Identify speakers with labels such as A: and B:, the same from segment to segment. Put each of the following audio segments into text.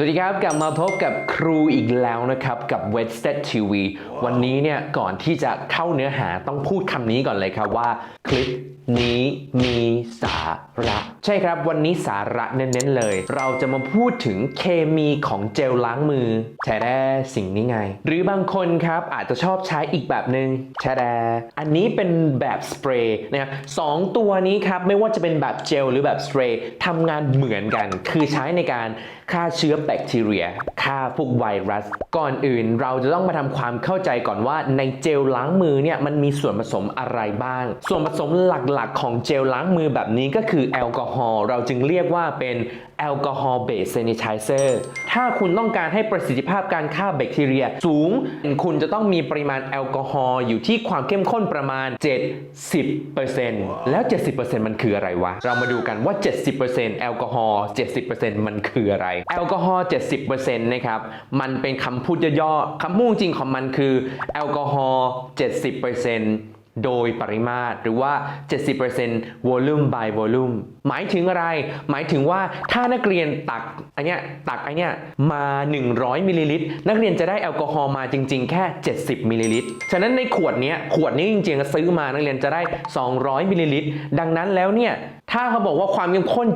A: สวัสดีครับ กลับมาพบกับครูอีกแล้วนะครับ กับ w e d s t e d TV วันนี้เนี่ยก่อนที่จะเข้าเนื้อหาต้องพูดคำนี้ก่อนเลยครับว่า คลิปนี้มีสาระใช่ครับวันนี้สาระเน้นๆเลย เราจะมาพูดถึงเคมีของเจลล้างมือแชแดสิ่งนี้ไง หรือบางคนครับอาจจะชอบใช้อีกแบบหนึ่งแชแดอันนี้เป็นแบบสเปรย์นะครับสองตัวนี้ครับไม่ว่าจะเป็นแบบเจลหรือแบบสเปรย์ทำงานเหมือนกัน คือใช้ในการฆ่าเชื้อแบคทีเรียฆ่าพวกไวรัส ก่อนอื่นเราจะต้องมาทำความเข้าใจก่อนว่าในเจลล้างมือเนี่ยมันมีส่วนผสมอะไรบ้าง ส่วนผสมหลักๆ ของเจลล้างมือแบบนี้ก็คือแอลกอฮอล์เราจึงเรียกว่าเป็นแอลกอฮอล์เบสเซนิ t i เซอร์ถ้าคุณต้องการให้ประสิทธิภาพการฆ่าแบคทีเรียสูง คุณจะต้องมีปริมาณแอลกอฮอล์อยู่ที่ความเข้มข้นประมาณ 70%แล้ว 70%มันคืออะไรวะ เรามาดูกันว่า 70%แอลกอฮอล์ 70%มันคืออะไร แอลกอฮอล์ 70%นะครับ มันเป็นคำพูดย่อๆคำพูดจริงของมันคือแอลกอฮอล์ 70% โดยปริมาตรหรือว่า 70% volume by volume หมายถึงอะไร หมายถึงว่าถ้านักเรียนตักอันเนี้ยตักอันเนี้ยมา 100มิลลิลิตรนักเรียนจะได้แอลกอฮอล์มาจริง ๆ แค่ 70มิลลิลิตรฉะนั้นในขวดเนี้ยขวดนี้จริงๆซื้อมานักเรียนจะได้ 200มิลลิลิตรดังนั้นแล้วเนี่ยถ้าเขาบอกว่าความเข้มข้น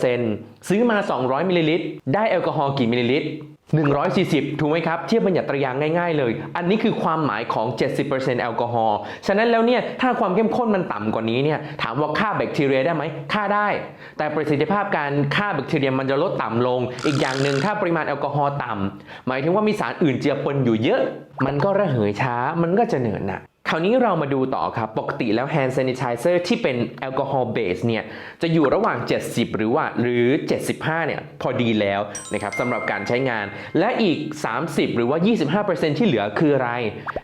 A: 70%ซื้อมา 200มิลลิลิตรได้แอลกอฮอล์กี่มิลลิลิตร 140 ถูกไหมครับ เทียบบัญญัติตรยางง่ายๆเลย อันนี้คือความหมายของ 70%แอลกอฮอล์ ฉะนั้นแล้วเนี่ย ถ้าความเข้มข้นมันต่ำกว่านี้เนี่ย ถามว่าฆ่าแบคทีเรียได้ไหมฆ่าได้ แต่ประสิทธิภาพการฆ่าแบคทีเรียมันจะลดต่ำลง อีกอย่างหนึ่งถ้าปริมาณแอลกอฮอล์ต่ำหมายถึงว่ามีสารอื่นเจือปนอยู่เยอะ มันก็ระเหยช้า มันก็จะเหนื่อยหนัก ราวนี้เรามาดูต่อครับ ปกติแล้ว hand sanitizer ที่เป็นแอลกอฮอล์เบสเนี่ยจะอยู่ระหว่าง 70 หรือว่าหรือ 75 เนี่ยพอดีแล้วนะครับสำหรับการใช้งาน และอีก 30 หรือว่า 25%ที่เหลือคืออะไร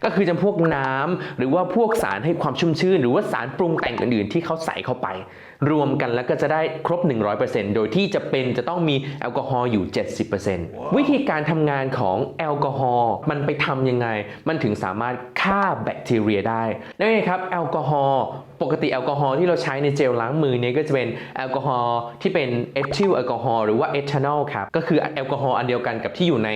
A: ก็คือจำพวกน้ำหรือว่าพวกสารให้ความชุ่มชื่น หรือว่าสารปรุงแต่งอื่นๆ ที่เขาใส่เข้าไป รวมกันแล้วก็จะได้ครบ 100%โดยที่จะเป็นจะต้องมีแอลกอฮอล์อยู่ 70%วิธีการทำงานของแอลกอฮอล์มันไปทำยังไง มันถึงสามารถฆ่าแบคทีเรียได้นั่นเองครับแอลกอฮอล์ปกติแอลกอฮอล์ที่เราใช้ในเจลล้างมือเนี่ยก็จะเป็นแอลกอฮอล์ที่เป็นเอทิลแอลกอฮอล์หรือว่าเอทานอลครับก็คือแอลกอฮอล์อันเดียวกันกับที่อยู่ใน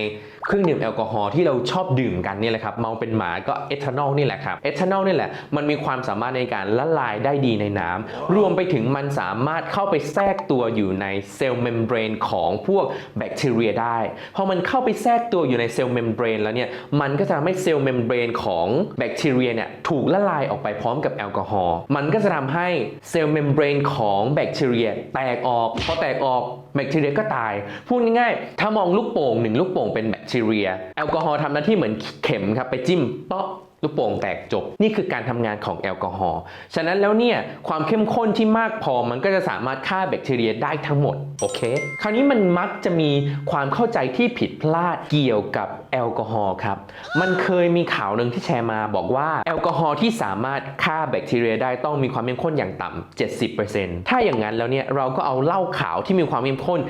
A: เครื่องดื่มแอลกอฮอล์ที่เราชอบดื่มกันนี่แหละครับเมาเป็นหมาก็เอทานอลนี่แหละครับเอทานอลนี่แหละมันมีความสามารถในการละลายได้ดีในน้ำรวมไปถึงมันสามารถเข้าไปแทรกตัวอยู่ในเซลล์เมมเบรนของพวกแบคทีเรียได้พอมันเข้าไปแทรกตัวอยู่ในเซลล์เมมเบรนแล้วเนี่ยมันก็จะทำให้เซลล์เมมเบรนของแบคทีเรียเนี่ยถูกละลายออกไปพร้อมกับแอลกอฮอล์มันก็จะทำให้เซลล์เมมเบรนของแบคทีเรียแตกออกพอแตกออกแบคทีเรียก็ตายพูดง่ายๆถ้ามองลูกโป่งหนึ่งลูกโป่งเป็นแบคทีเรีย แอลกอฮอล์ทำหน้าที่เหมือนเข็มครับไปจิ้มเปาะ ลูกโป่งแตกจบ นี่คือการทำงานของแอลกอฮอล์ฉะนั้นแล้วเนี่ยความเข้มข้นที่มากพอมันก็จะสามารถฆ่าแบคทีเรียได้ทั้งหมดโอเค คราวนี้มันมักจะมีความเข้าใจที่ผิดพลาดเกี่ยวกับแอลกอฮอล์ครับ มันเคยมีข่าวหนึ่งที่แชร์มาบอกว่าแอลกอฮอล์ที่สามารถฆ่าแบคทีเรียได้ต้องมีความเข้มข้นอย่างต่ำ70%ถ้าอย่างนั้นแล้วเนี่ยเราก็เอาเหล้าขาวที่มีความเข้มข้น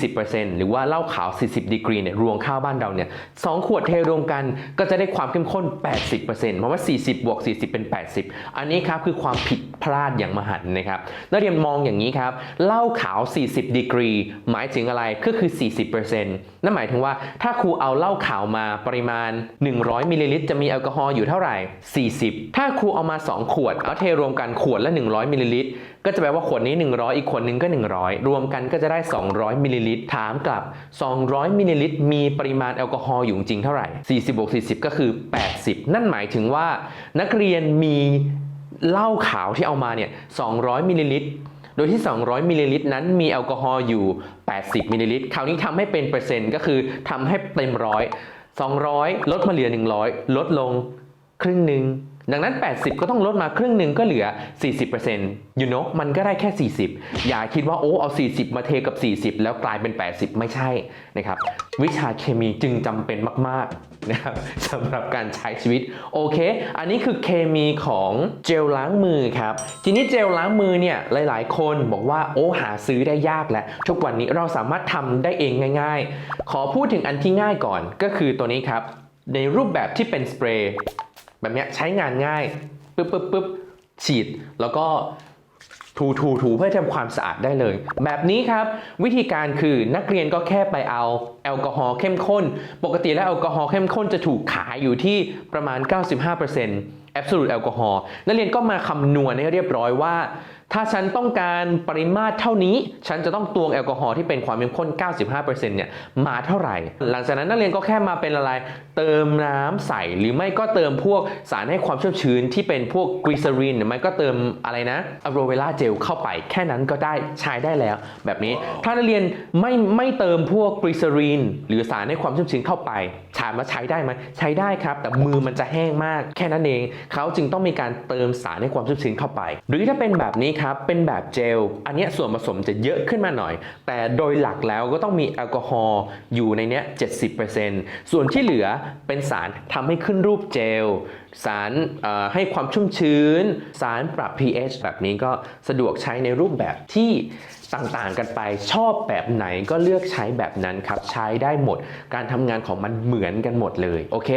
A: 40%หรือว่าเหล้าขาว 40ดีกรีเนี่ยรวมข้าวบ้านเราเนี่ยสองขวดเทรวมกันก็จะได้ความเข้มข้น 80%เพราะว่า 40 บวก 40 เป็น 80 อันนี้ครับคือความผิดพลาดอย่างมหันต์นะครับนักเรียนมองอย่างนี้ครับเหล้าขาว 40 ดีกรี หมายถึงอะไรก็คือ 40%นั่นหมายถึงว่าถ้าครูเอาเหล้าขาวมาปริมาณ 100มิลลิลิตรจะมีแอลกอฮอล์อยู่เท่าไหร่ 40 ถ้าครูเอามา 2 ขวดเอาเทรวมกันขวดละ 100มิลลิลิตรก็จะแปลว่าขวดนี้ 100 อีกขวดหนึงก็ 100 รวมกันก็จะได้ 200มิลลิลิตรถามกลับ 200มิลลิลิตรมีปริมาณแอลกอฮอล์อยู่จริงเท่าไหร่ 40บวก40 ก็คือ 80 นั่นหมายถึงว่า นักเรียนมีเหล้าขาวที่เอามาเนี่ย 200มิลลิลิตรโดยที่ 200มิลลิลิตรนั้นมีแอลกอฮอล์อยู่ 80มิลลิลิตร คราวนี้ทำให้เป็นเปอร์เซ็นต์ก็คือทำให้เต็มร้อย200 ลดมาเหลือ 100 ลดลงครึ่งหนึ่ง ดังนั้น 80 ก็ต้องลดมาครึ่งหนึ่งก็เหลือ 40% you know มันก็ได้แค่ 40 อย่าคิดว่าโอ้เอา 40 มาเทกับ 40 แล้วกลายเป็น 80 ไม่ใช่นะครับ วิชาเคมีจึงจำเป็นมาก ๆ นะครับสำหรับการใช้ชีวิต โอเค อันนี้คือเคมีของเจลล้างมือครับ ทีนี้เจลล้างมือเนี่ยหลาย ๆ คนบอกว่าโอ้หาซื้อได้ยากแล้วทุกวันนี้เราสามารถทำได้เองง่าย ๆ ขอพูดถึงอันที่ง่ายก่อนก็คือตัวนี้ครับในรูปแบบที่เป็นสเปรย์ แบบเนี้ยใช้งานง่ายปึ๊บปึ๊บปึ๊บฉีดแล้วก็ถูถูถูเพื่อทำความสะอาดได้เลย แบบนี้ครับ วิธีการคือนักเรียนก็แค่ไปเอาแอลกอฮอล์เข้มข้น ปกติแล้วแอลกอฮอล์เข้มข้นจะถูกขายอยู่ที่ประมาณ 95%แอบสูตรแอลกอฮอล์นักเรียนก็มาคำนวณให้เรียบร้อยว่า ถ้าฉันต้องการปริมาตรเท่านี้ ฉันจะต้องตวงแอลกอฮอล์ที่เป็นความเข้มข้น 95%เนี่ย มาเท่าไหร่ หลังจากนั้นนักเรียนก็แค่มาเป็นอะไรเติมน้ำใส่ หรือไม่ก็เติมพวกสารให้ความชุ่มชื้นที่เป็นพวกกรีซ e รินหรือไม่ก็เติมอะไรนะอะโรเวล่าเจลเข้าไป แค่นั้นก็ได้ใช้ได้แล้ว แบบนี้ ถ้านักเรียนไม่ไม่เติมพวกกรีซ e รินหรือสารให้ความชุ่มชื้นเข้าไปถามว่าใช้ได้ไหมใช้ได้ครับ แต่มือมันจะแห้งมาก แค่นั้นเอง เขาจึงต้องมีการเติมสารให้ความชุ่มชื้นเข้าไป หรือถ้าเป็นแบบนี้ครับเป็นแบบเจล อันนี้ส่วนผสมจะเยอะขึ้นมาหน่อย แต่โดยหลักแล้วก็ต้องมีแอลกอฮอล์อยู่ในเนี้ย 70%ส่วนที่เหลือเป็นสารทำให้ขึ้นรูปเจลสารให้ความชุ่มชื้น สารปรับ pH แบบนี้ก็สะดวกใช้ในรูปแบบที่ต่างๆกันไปชอบแบบไหนก็เลือกใช้แบบนั้นครับใช้ได้หมด การทำงานของมันเหมือนกันหมดเลยโอเค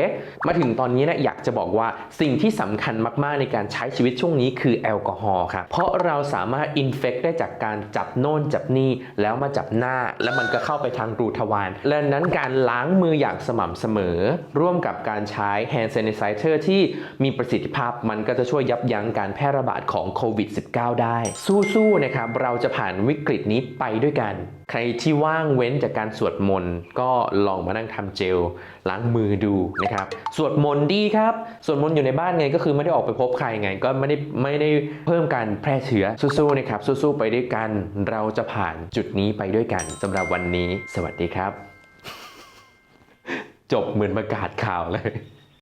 A: มาถึงตอนนี้นะอยากจะบอกว่าสิ่งที่สำคัญมากๆในการใช้ชีวิตช่วงนี้คือแอลกอฮอล์ครับเพราะเราสามารถอินเฟกได้จากการจับโน่นจับนี่แล้วมาจับหน้า แล้วมันก็เข้าไปทางรูทวารและนั้นการล้างมืออย่างสม่ำเสมอ ร่วมกับการใช้ hand sanitizer ที่มีประสิทธิภาพมันก็จะช่วยยับยั้งการแพร่ระบาดของโควิด -19 ได้ สู้ๆนะครับเราจะผ่านวิกฤตนี้ไปด้วยกัน ใครที่ว่างเว้นจากการสวดมนต์ก็ลองมานั่งทำเจลล้างมือดูนะครับสวดมนต์ดีครับสวดมนต์อยู่ในบ้านไงก็คือไม่ได้ออกไปพบใครไง ก็ไม่ได้ไม่ได้เพิ่มการแพร่เชื้อสู้ๆนะครับสู้ๆไปด้วยกัน เราจะผ่านจุดนี้ไปด้วยกันสำหรับวันนี้ สวัสดีครับ จบเหมือนประกาศข่าวเลย